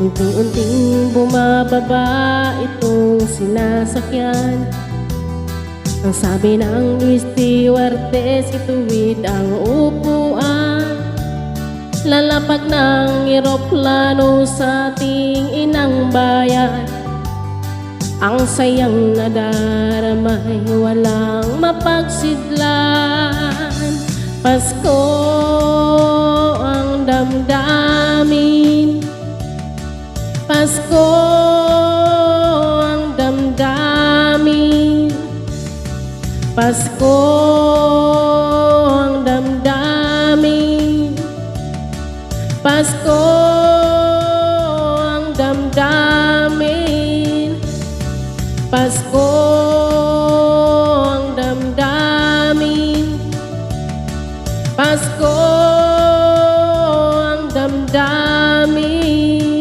Unti-unting bumababa itong sinasakyan. Ang sabi ng stewardess, ituwid ang upuan. Lalapag ng eroplano sa ating inang bayan. Ang sayang nadaramay walang mapagsidlan. Pasko ang damdamin Pasko ang damdamin. Pasko ang damdamin. Pasko ang damdamin. Pasko ang damdamin. Pasko ang damdamin.